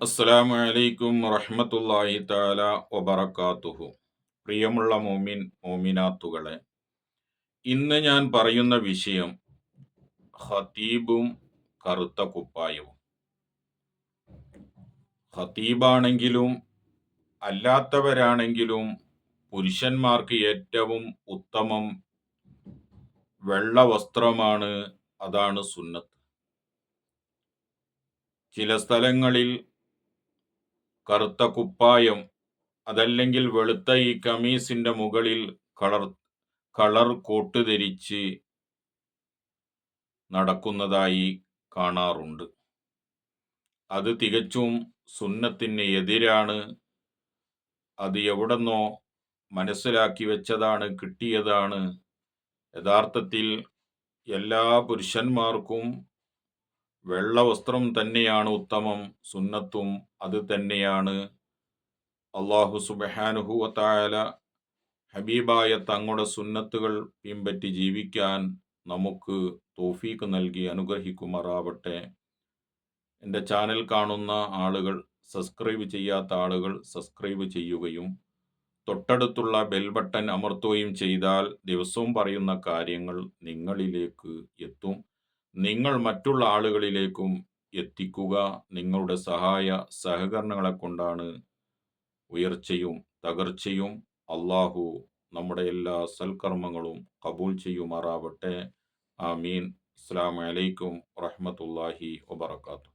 അസ്സലാമു അലൈക്കും വറഹ്മത്തുള്ളാഹി തആല വബറകാതുഹു. പ്രിയമുള്ള മോമിൻ മോമിനാത്തുകളെ ഇന്ന് ഞാൻ പറയുന്ന വിഷയം ഖതീബും കറുത്ത കുപ്പായവും. ഖതീബാണെങ്കിലും അല്ലാത്തവരാണെങ്കിലും പുരുഷന്മാർക്ക് ഏറ്റവും ഉത്തമം വെള്ള വസ്ത്രമാണ് അതാണ് സുന്നത്ത്. ചില സ്ഥലങ്ങളിൽ കറുത്ത കുപ്പായം അതല്ലെങ്കിൽ വെളുത്ത ഈ കമീസിന്റെ മുകളിൽ കളർ കളർ കോട്ട് ധരിച്ച് നടക്കുന്നതായി കാണാറുണ്ട്. അത് തികച്ചും സുന്നത്തിന് എതിരാണ്. അത് എവിടെന്നോ മനസ്സിലാക്കി വെച്ചതാണ് കിട്ടിയതാണ്. യഥാർത്ഥത്തിൽ എല്ലാ പുരുഷന്മാർക്കും വെള്ള വസ്ത്രം തന്നെയാണ് ഉത്തമം സുന്നത്തും അത് തന്നെയാണ്. അള്ളാഹു സുബഹാനുഹൂവത്തായാല ഹബീബായ തങ്ങളുടെ സുന്നത്തുകൾ പിൻപറ്റി ജീവിക്കാൻ നമുക്ക് തോഫീക്ക് നൽകി അനുഗ്രഹിക്കുമാറാവട്ടെ. എന്റെ ചാനൽ കാണുന്ന ആളുകൾ സബ്സ്ക്രൈബ് ചെയ്യാത്ത ആളുകൾ സബ്സ്ക്രൈബ് ചെയ്യുകയും തൊട്ടടുത്തുള്ള ബെൽ ബട്ടൺ അമർത്തുകയും ചെയ്താൽ ദിവസവും പറയുന്ന കാര്യങ്ങൾ നിങ്ങളിലേക്ക് എത്തും. നിങ്ങൾ മറ്റുള്ള ആളുകളിലേക്കും എത്തിക്കുക. നിങ്ങളുടെ സഹായ സഹകരണങ്ങളെ കൊണ്ടാണ് ഉയർച്ചയും തകർച്ചയും അള്ളാഹു നമ്മുടെ എല്ലാ സൽക്കർമ്മങ്ങളും കബൂൽ ചെയ്യുമാറാവട്ടെ. ആമീൻ. അസ്സാം വലൈക്കും വറഹമത്തല്ലാഹി വബർക്കാത്തു